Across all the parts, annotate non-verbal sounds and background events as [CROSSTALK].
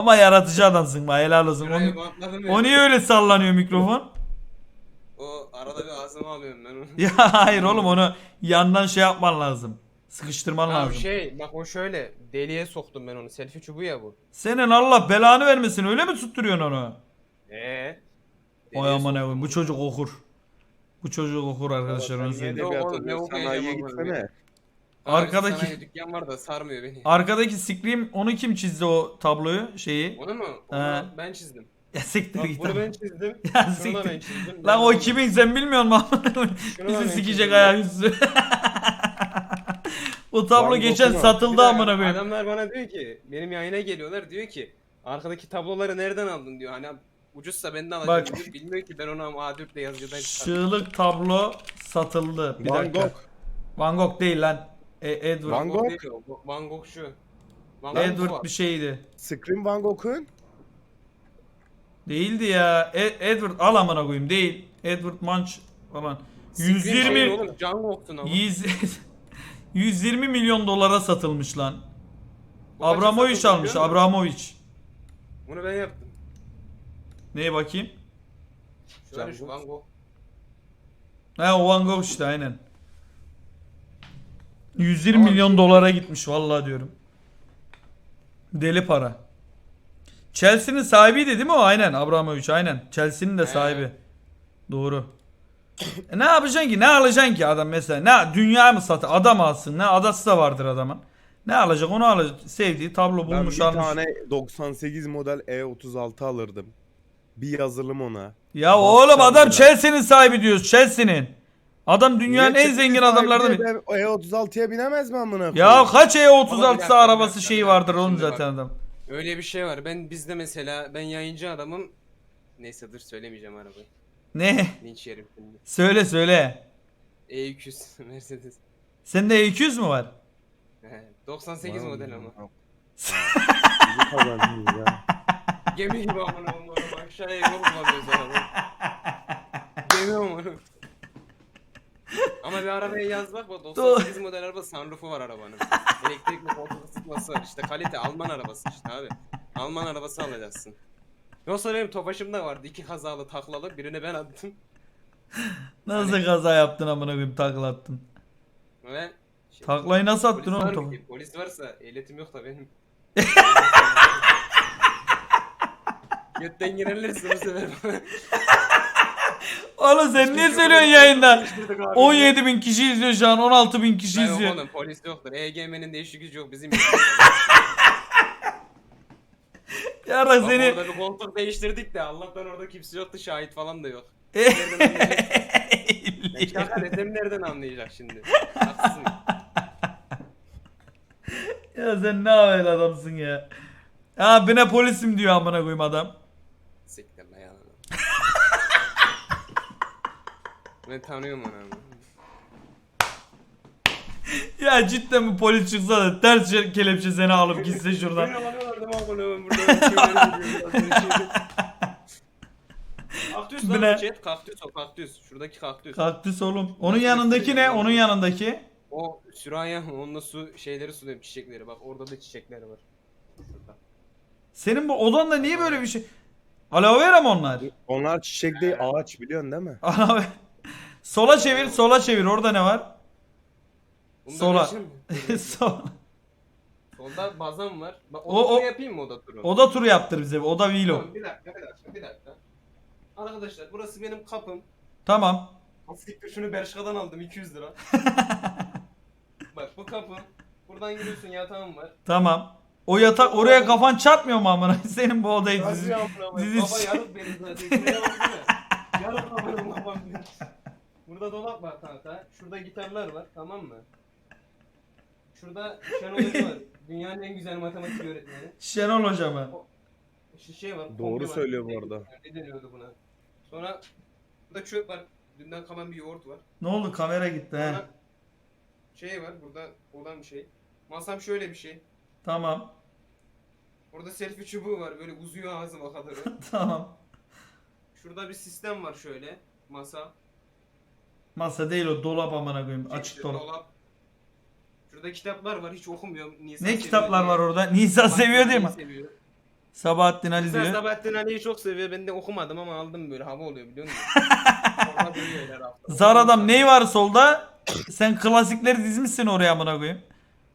Ama yaratıcı adamsın bak helal olsun. Şurayı O, bantladım o niye öyle sallanıyor mikrofon? O arada bir ağzıma alıyorum ben onu. [LAUGHS] Ya hayır oğlum onu yandan şey yapman lazım. Sıkıştırman Abi lazım. şey bak o şöyle deliğe soktum ben onu. Selfie çubuğu ya bu. Senin Allah belanı vermesin öyle mi tutturuyorsun onu? Eee? Oy aman koyayım bu çocuk okur. Bu çocuk okur arkadaşlar onu söyleyeyim. Yok edebiyat oğlum, ne okuyacağım Sanayiye gitsene. Arkadaki- Sanayi dükkan var da sarmıyor beni. Arkadaki scream onu kim çizdi o tabloyu şeyi? Onu mu? Onu ben çizdim. Ya siktir Bak git. bunu ben çizdim. [LAUGHS] Ya Şunu da ben siktir. çizdim. Lan o kimin sen bilmiyor musun? Şunu da Bizi sikecek çizdim. ayaküstü. [LAUGHS] o tablo Van geçen Gogh'un o. satıldı de amına koyayım. Adamlar bana diyor ki benim yayına geliyorlar diyor ki arkadaki tabloları nereden aldın diyor. Hani ucuzsa ben de alacağım Bak. diyor. Bilmiyor ki ben onu A4 ile yazıcıdan çıkardım. Çığlık tablo satıldı. Bir Van dakika. Gogh. Van Gogh değil lan. E, Edward. Van Gogh. değil o, Van Gogh şu. Van Gogh Edward bir şeydi. Scream Van Gogh'un. Değildi ya. E- Edward al amına koyayım değil. Edward Munch falan. Scream şey 120 oğlum, Can Gogh'tun ama. 100 120 [LAUGHS] milyon dolara satılmış lan. Bu kaça Abramovich satıldı almış. biliyor musun? Abramovich. Bunu ben yaptım. Neye bakayım? Şöyle Can şu Gogh. Van Gogh. He o Van Gogh işte aynen. 120 milyon dolara gitmiş vallahi diyorum. Deli para. Chelsea'nin sahibiydi değil mi o? Aynen Abramovich aynen. Chelsea'nin de sahibi. Doğru. E ne yapacaksın ki? Ne alacaksın ki adam mesela? Ne dünya mı satı? Adam alsın. Ne adası da vardır adamın. Ne alacak? Onu alacak. Sevdiği tablo Ben bulmuş bir almış. tane 98 model E36 alırdım. Bir yazılım ona. Ya oğlum adam. Chelsea'nin sahibi diyoruz. Chelsea'nin. Adam dünyanın en zengin sahibi biri. de ben E36'ya binemez mi amına Ya kaç Ama bir E36'sı dakika, arabası dakika, şeyi bir vardır Şimdi zaten adam. Öyle bir şey var. Ben bizde mesela ben yayıncı adamım. Neyse dur söylemeyeceğim arabayı. Ne? Linç yerim şimdi. Söyle söyle. E200 [LAUGHS] Mercedes. Sende E200 mü var? He, 98 model ama. Ya. Gemi gibi amına koyayım. Aşağıya yol bulamıyoruz arabayı. Gemi amına. Ama bir arabaya yaz bak bak 98 model araba sunroofu var arabanın. Elektrikli koltuk ısıtması var. İşte kalite Alman arabası işte abi. Alman arabası alacaksın. Yoksa benim tofaşım da vardı. iki kazalı taklalı. Birini ben attım. Nasıl kaza yaptın amına koyayım takla attın. Ve şey, Taklayı nasıl attın oğlum? var ki, polis varsa ehliyetim yok da benim. [LAUGHS] Götten girerlerse bu sefer bana. Oğlum sen niye söylüyorsun yayında? 17 bin kişi izliyor şu an 16 bin kişi Ben yok izliyor. oğlum polis yoktur. EGM'nin de işi gücü yok bizim. [LAUGHS] Yara Bak seni. orada bir koltuk değiştirdik de Allah'tan orada kimse yoktu şahit falan da yok. [LAUGHS] Eh. Ben şaka desem nereden anlayacak şimdi? Haklısın. [LAUGHS] ya sen ne haber adamsın ya. Ya ben polisim diyor amına koyayım adam. Siktir lan ben tanıyorum onu ama. [LAUGHS] Ya cidden bu polis çıksa da ters şey- kelepçe seni alıp gitse şuradan. Beni alıyorlar değil mi oğlum? Burada şeyler gidiyor. [LAUGHS] Kaktüs Bu lan ne? chat. Kaktüs o kaktüs. Şuradaki kaktüs. Kaktüs oğlum. Onun yanındaki ne? Onun yanındaki. O Süraya onunla su şeyleri suluyorum çiçekleri. Bak orada da çiçekleri var. Şurada. Senin bu odanda niye böyle bir şey? Aloe vera mı onlar? Onlar çiçek değil ağaç biliyorsun değil mi? Aloe. Sola çevir, sola çevir. Orada ne var? Bunu da Sola. mi? [LAUGHS] Sola. Solda bazam var. Bak O- o, o- yapayım mı oda turu? Oda turu yaptır bize. Oda vlog. Tamam, bir dakika bir dakika bir dakika. Arkadaşlar burası benim kapım. Tamam. Siktir şunu Bershka'dan aldım 200 lira. [LAUGHS] Bak bu kapı. Buradan giriyorsun yatağım var. Tamam. O yatak oraya kafan çarpmıyor mu amına? [LAUGHS] Senin bu odayı Nasıl dizi. yaptın ama? Baba yarık benim zaten. Şuraya baksana. Yarık benim babam. Burada dolap var kanka. Şurada gitarlar var tamam mı? Şurada Şenol Hoca var. [LAUGHS] Dünyanın en güzel matematik öğretmeni. Şenol Hoca mı? Şu şey var. Doğru var. söylüyor bu Ne- arada. Ne deniyordu buna? Sonra burada çöp var. Dünden kalan bir yoğurt var. Ne oldu? Kamera gitti he. Sonra şey var burada olan bir şey. Masam şöyle bir şey. Tamam. Orada selfie çubuğu var böyle uzuyor ağzıma kadar. [LAUGHS] Tamam. Şurada bir sistem var şöyle. Masa. Masa değil o dolap amına koyayım. Açık dolap. Şurada kitaplar var hiç okumuyorum. Nisan Ne seviyor kitaplar diye. var orada? Nisa seviyor değil mi? Seviyor. Sabahattin Ali Sen diyor. Sabahattin Ali'yi çok seviyor. Ben de okumadım ama aldım böyle hava oluyor biliyor musun? [LAUGHS] Orada duyuyor her hafta. Zar adam ney var solda? Sen klasikleri dizmişsin oraya amına koyayım.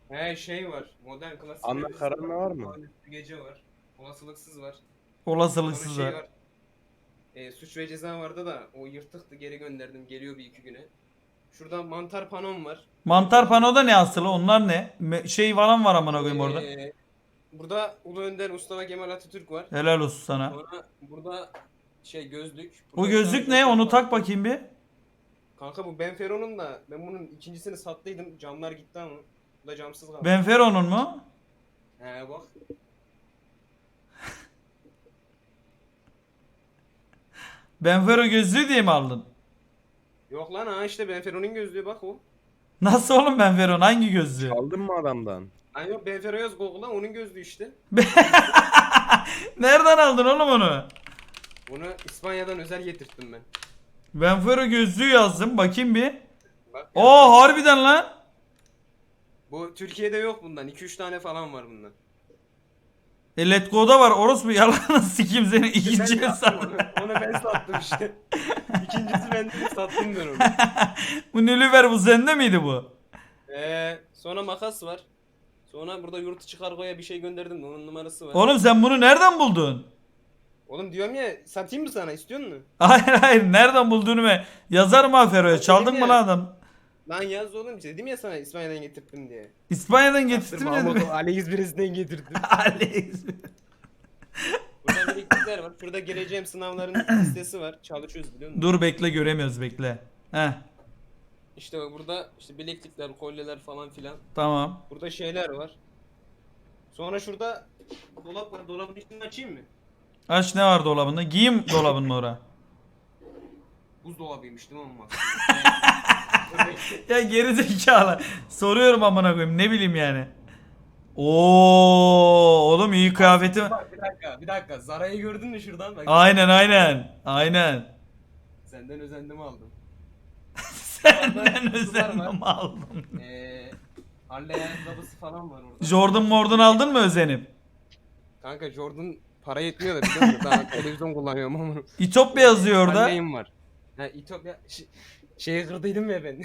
He şey var. Modern klasik. Anla revisi Karan'la var mı? Gece var. Olasılıksız var. Olasılıksız Sonra var. şey var. E, suç ve ceza vardı da o yırtıktı geri gönderdim. Geliyor bir iki güne. Şurada mantar panom var. Mantar panoda ne asılı? Onlar ne? Me- şey falan var amına koyayım orada. Ee, burada Ulu Önder Mustafa Kemal Atatürk var. Helal olsun sana. Sonra burada şey gözlük. Burada gözlük ne? Onu tak bakayım bir. Kanka bu Benfero'nun da ben bunun ikincisini sattıydım. Camlar gitti ama. Bu da camsız kaldı. Benfero'nun mu? He bak. Benfero gözlüğü diye mi aldın? Yok lan ha işte Benfero'nun gözlüğü bak o. Nasıl oğlum Benfero'nun hangi gözlüğü? Aldın mı adamdan? Ay yok Benfero yaz Google'a onun gözlüğü işte. [LAUGHS] Nereden aldın oğlum onu? Bunu İspanya'dan özel getirttim ben. Benfero gözlüğü yazdım. Bakayım bir. Bak. Oo harbiden lan. Bu Türkiye'de yok bundan. 2-3 tane falan var bundan. E Let Go'da var. Orospu yalanı sikeyim seni. Ben İkinci hesap. yaptım onu. Onu ben sattım işte. [LAUGHS] İkincisi ben de sattım ben onu. [LAUGHS] Bu Nilüfer bu sende miydi bu? Ee, sonra makas var. Sonra burada yurt içi kargoya bir şey gönderdim de onun numarası var. Oğlum sen bunu nereden buldun? Oğlum diyorum ya satayım mı sana istiyor musun? Hayır hayır nereden bulduğunu ben yazarım ha Fero'ya. Çaldın mı lan adam? Lan yaz oğlum dedim ya sana İspanya'dan getirttim diye. İspanya'dan getirttim Mahmut dedim. AliExpress'ten getirdim. [LAUGHS] Alex. Burada bileklikler var. Şurada geleceğim sınavların [CLEARS THROAT] listesi var. Çalışıyoruz biliyor musun? Dur bekle göremiyoruz bekle. Heh İşte burada işte bileklikler, kolyeler falan filan. tamam. Burada şeyler var. Sonra şurada dolap var. Dolabın içini açayım mı? Aç ne var dolabında? Giyim dolabının ora. Buzdolabıymış değil mi ama? [LAUGHS] [LAUGHS] Ya geri zekalı. Soruyorum amına koyayım ne bileyim yani. Oo oğlum iyi kıyafeti. Bak bir dakika, bir dakika. Zara'yı gördün mü şuradan? Bak. Aynen aynen. Aynen. Senden özendim aldım. [LAUGHS] Senden özendim aldım. Ee, Harley ayakkabısı falan var orada. Jordan Mordon aldın mı özenip? Kanka Jordan para yetmiyor da biliyor musun? Daha [LAUGHS] televizyon kullanıyorum ama. İtopya yazıyor orada. Harley'im var. Ha İtopya şeyi kırdıydım ya ben.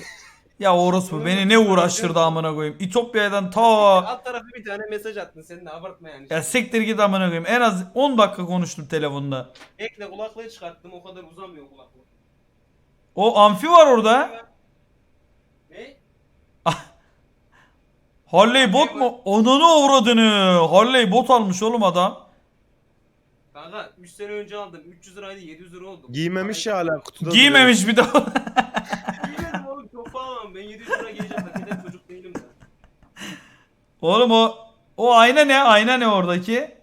Ya orospu beni ne uğraştırdı amına koyayım. İtopya'dan ta Alt tarafı bir tane mesaj attın. Sen de abartma yani. ya siktir git amına koyayım. En az 10 dakika konuştum telefonda. Ekle kulaklığı çıkarttım. O kadar uzamıyor kulaklık. O amfi var orada. Ne? Harley bot mu? Onunu avradını. Harley bot almış oğlum adam. Kanka 3 sene önce aldım. 300 liraydı 700 lira oldu. Giymemiş ya hala kutuda Giymemiş bir de. [LAUGHS] Giymedim oğlum çok pahalı ama ben 700 lira geleceğim. Hakikaten çocuk değilim de. Oğlum o o ayna ne? Ayna ne oradaki?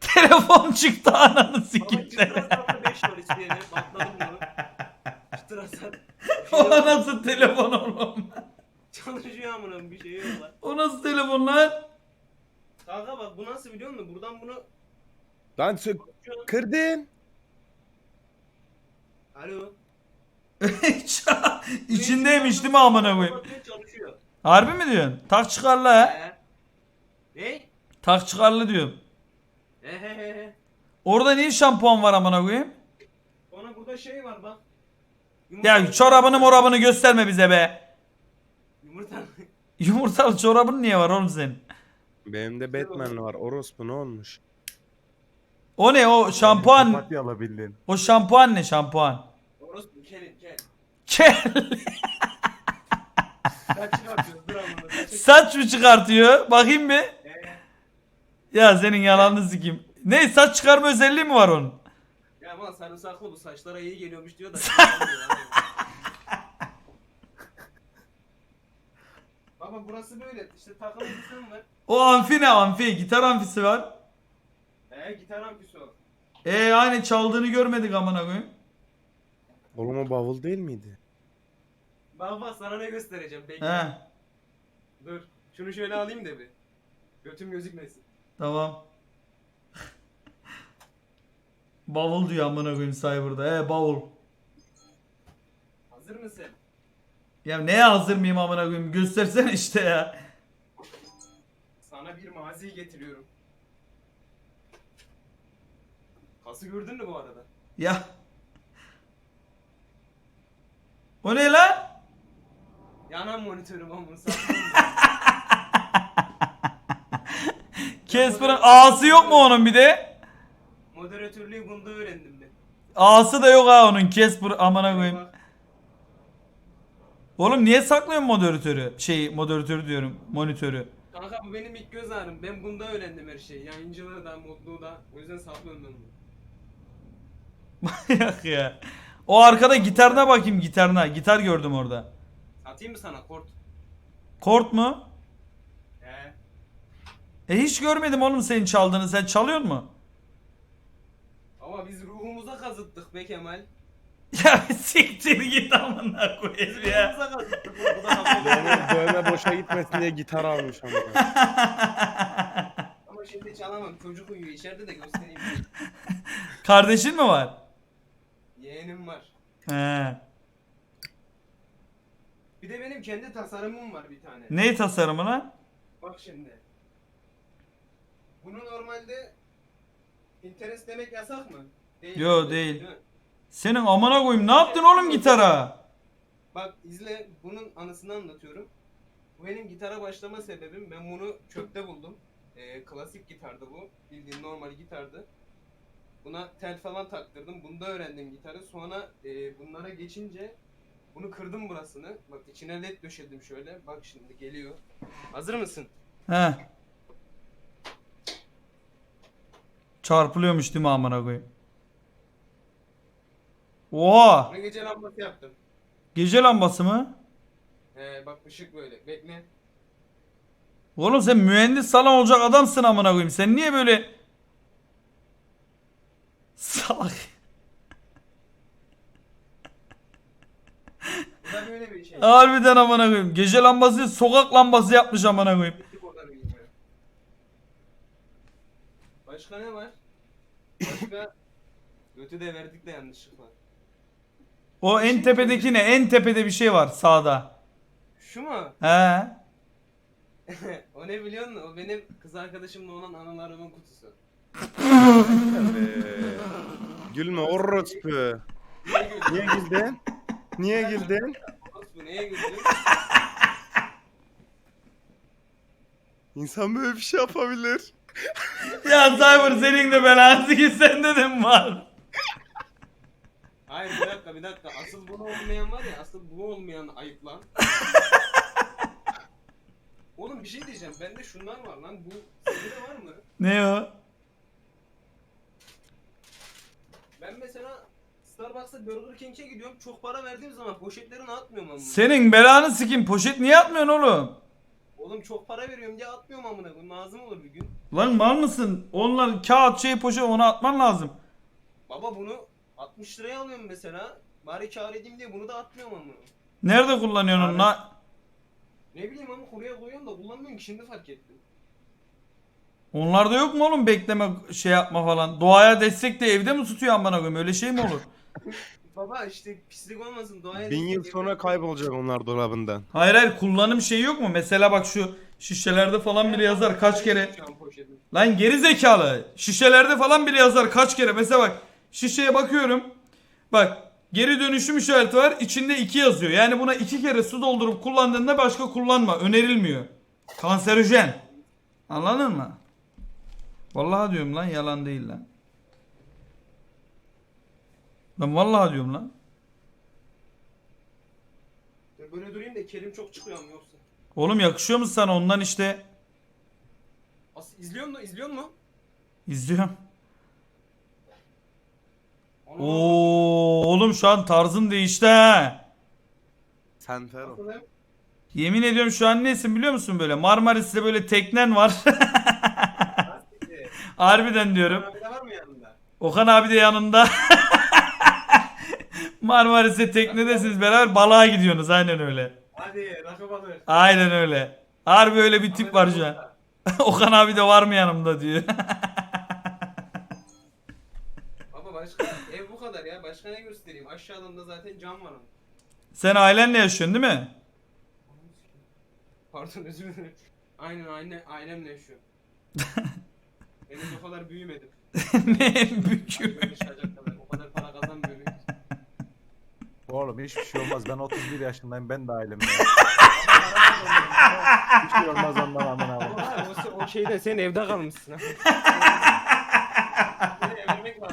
[LAUGHS] Telefon çıktı ananı Ama sikeyim. çıtır asarda 5 var isteyene. Patladım bunu. Çıtır asar. [LAUGHS] O nasıl telefon oğlum? Çalışıyor amına bir şey yok lan. O nasıl telefon lan? Bu nasıl biliyor musun? Buradan bunu Lan sök kırdın. Alo. [LAUGHS] İçindeymiş değil mi amına koyayım? Çalışıyor. Harbi mi diyorsun? Tak çıkarlı ha. He. Ne? Tak çıkarlı diyorum. He he he he. Orada niye şampuan var amına koyayım? Sonra burada şey var bak. Ya çorabını morabını gösterme bize be. Yumurta. Yumurtalı çorabın niye var oğlum senin? Benim de Batman var. Orospu ne olmuş? O ne o şampuan? Papatya alabildin. O şampuan ne şampuan? Orospu kelin kel. Kel. Dur amına. Saç mı çıkartıyor? Bakayım bir. He. Ya senin yalanını sikeyim. Ne saç çıkarma özelliği mi var onun? Ya ama sarımsaklı bu saçlara iyi geliyormuş diyor da. [LAUGHS] Baba burası böyle işte takım kısım var. O amfi ne amfi? Gitar amfisi var. He gitar amfisi o. E aynı çaldığını görmedik amına koyayım. Oğlum o bavul değil miydi? Bak bak sana ne göstereceğim bekle. He Dur. Şunu şöyle alayım da bir. Götüm gözükmesin. tamam. bavul diyor amına koyayım Cyber'da. He bavul. Hazır mısın? Ya neye hazır mıyım amına koyayım? Göstersene işte ya. Sana bir mazi getiriyorum. Nasıl gördün mü bu arada? Ya. O ne lan? Yanan monitörüm ama bunu [LAUGHS] sattım. Casper'ın A'sı yok mu onun bir de? Moderatörlüğü bunda öğrendim ben. A'sı da yok ha onun. Casper amına koyayım. Bak, Oğlum niye saklıyorsun moderatörü? Şey moderatörü diyorum. Monitörü. Kanka bu benim ilk göz ağrım. Ben bunda öğrendim her şeyi. Yayıncılığı da, modluğu da. O yüzden saklıyorum ben bunu. Yok ya. O arkada gitarına bakayım gitarına. Gitar gördüm orada. Satayım mı sana kort? Kort mu? He. E hiç görmedim oğlum senin çaldığını. Sen çalıyor mu? Ama biz ruhumuza kazıttık be Kemal. Ya siktir git amına koyayım ya. Dövme, dövme boşa gitmesin diye gitar almış ama. Ama şimdi çalamam. Çocuk uyuyor. İçeride de göstereyim. Kardeşin mi var? Yeğenim var. He. Bir de benim kendi tasarımım var bir tane. Ne tasarımı lan? Bak şimdi. Bunu normalde interest demek yasak mı? Değil. Yo, değil. mi? Senin amına koyayım. Ne yaptın oğlum gitara? Bak izle bunun anısını anlatıyorum. Bu benim gitara başlama sebebim. Ben bunu çöpte buldum. Ee, klasik gitardı bu. Bildiğin normal gitardı. Buna tel falan taktırdım. Bunda öğrendim gitarı. Sonra e, bunlara geçince bunu kırdım burasını. Bak içine led döşedim şöyle. Bak şimdi geliyor. Hazır mısın? He. Çarpılıyormuş değil mi amına koyayım? Oha! Bunu gece lambası yaptım. Gece lambası mı? Ee, bak ışık böyle. Bekle. Oğlum sen mühendis falan olacak adamsın amına koyayım. Sen niye böyle salak? Böyle bir şey. Harbiden amına koyayım. Gece lambası sokak lambası yapmış amına koyayım. Gittik oradan bilmiyorum. Başka ne var? Başka [LAUGHS] götü de verdik de yanlışlıkla. O en tepedeki ne? En tepede bir şey var sağda. Şu mu? He. [LAUGHS] o ne biliyor musun? O benim kız arkadaşımla olan anılarımın kutusu. Ee, Gülme orospu. Niye güldün? Niye güldün? Niye güldün? Bu neye güldün? İnsan böyle bir şey yapabilir. Ya Cyber senin de belansı ki sende de mi var? Dakika bir dakika. Asıl bunu olmayan var ya asıl bu olmayan ayıp lan. [LAUGHS] Oğlum bir şey diyeceğim. Bende şunlar var lan. Bu sende var mı? Ne o? Ben mesela Starbucks'a Burger King'e gidiyorum. Çok para verdiğim zaman poşetlerini atmıyorum ama. Senin belanı sikim poşet niye atmıyorsun oğlum? Oğlum çok para veriyorum diye atmıyorum amına koyayım. Lazım olur bir gün. Lan mal mısın? Onlar kağıt şey poşet onu atman lazım. Baba bunu 60 liraya alıyorum mesela. Bari kâr edeyim diye bunu da atmıyorum ama. Nerede kullanıyorsun onu? Ne bileyim ama kuruya koyuyorum da kullanmıyorum ki şimdi fark ettim. Onlarda yok mu oğlum bekleme şey yapma falan? Doğaya destek de evde mi tutuyor amına koyayım? Öyle şey mi olur? [LAUGHS] Baba işte pislik olmasın doğaya Bin yıl sonra kaybolacak onlar dolabından. Hayır hayır kullanım şeyi yok mu? Mesela bak şu şişelerde falan bile yazar kaç kere. Lan geri zekalı. Şişelerde falan bile yazar kaç kere. Mesela bak şişeye bakıyorum. Bak geri dönüşüm işareti var. İçinde 2 yazıyor. Yani buna iki kere su doldurup kullandığında başka kullanma. Önerilmiyor. Kanserojen. Anladın mı? Vallahi diyorum lan yalan değil lan. Lan vallahi diyorum lan. Böyle durayım da kelim çok çıkıyor ama yoksa. Oğlum yakışıyor mu sana ondan işte As izliyor musun? İzliyor musun? izliyorum. Oo oğlum şu an tarzın değişti ha. Sen Fero. Yemin ediyorum şu an nesin biliyor musun böyle Marmaris'te böyle teknen var. [LAUGHS] Harbiden diyorum. Abi de var mı yanında? Okan abi de yanında. [LAUGHS] Marmaris'te teknedesiniz beraber balığa gidiyorsunuz aynen öyle. Hadi rakı balığı. Aynen öyle. Harbi öyle bir tip var şu an. [LAUGHS] Okan abi de var mı yanımda diyor. Başka [LAUGHS] ev bu kadar ya. Başka ne göstereyim? Aşağıdan da zaten cam var onun. Sen ailenle yaşıyorsun değil mi? Pardon [LAUGHS] özür dilerim. Aynen aynen ailemle yaşıyor. Henüz [LAUGHS] o kadar büyümedim. ne. Böyle kadar. O kadar para kazanmıyorum. Oğlum hiçbir şey olmaz. Ben 31 yaşındayım. Ben de ailemle. Hiçbir şey olmaz ondan aman abi. o, o şeyde sen evde kalmışsın.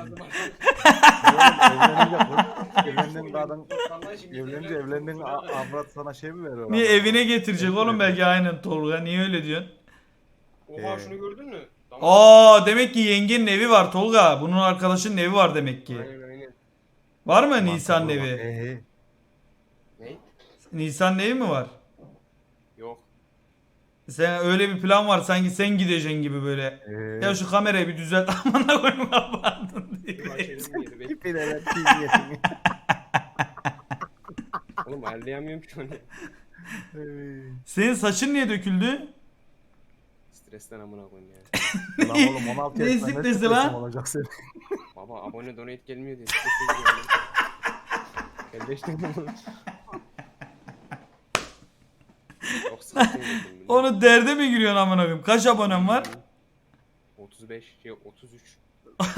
Lazım. Evlenince şimdi evlenince evlen- evlendin avrat sana şey mi veriyor? Niye abi? evine getirecek oğlum belki aynen Tolga. Niye öyle diyorsun? Oha Ee. şunu gördün mü? Aa demek ki yengenin evi var Tolga. Bunun arkadaşının evi var demek ki. Aynen aynen. Var mı bak, evi? he he. Ne? Nisan'ın evi mi var? Sen öyle bir plan var sanki sen gideceksin gibi böyle. He. Ya şu kamerayı bir düzelt [LAUGHS] amına koyma kapandın diye. Ben TV'ye. [LAUGHS] Oğlum ayarlayamıyorum ki onu. Senin saçın niye döküldü? Stresten amına koyayım ya. Lan oğlum 16 Ne yaşında siklesi stresim lan? olacak senin. Baba abone donate gelmiyor diye strese giriyorum. [LAUGHS] Elleştim bunu. [LAUGHS] Onu derde mi giriyorsun amına koyayım? Kaç abonem var? 35, yok 33.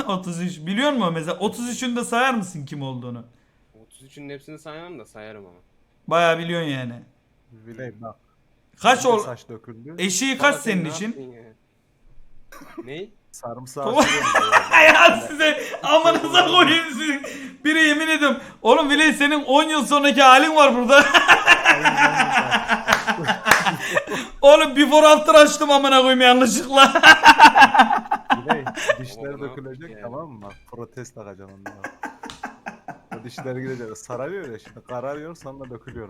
33. Biliyor musun mesela 33'ünü de sayar mısın kim olduğunu? 33'ün hepsini sayamam da sayarım ama. Bayağı biliyorsun yani. Bileyim bak. Kaç ol? Saç döküldü. Eşiği kaç Baba sen senin ne için? yaptın ya? ne? Sarımsağı sürüyorum [LAUGHS] ya size amanıza koyayım sizi. Biri yemin ediyorum. Oğlum Biley senin 10 yıl sonraki halin var burada. [LAUGHS] Oğlum before after açtım amına koyayım yanlışlıkla. [LAUGHS] Biley dişler ne dökülecek yaptık ya? tamam mı? Protez takacaksın ondan. O dişler gidecek. Sararıyor ya şimdi kararıyor sonra dökülüyor.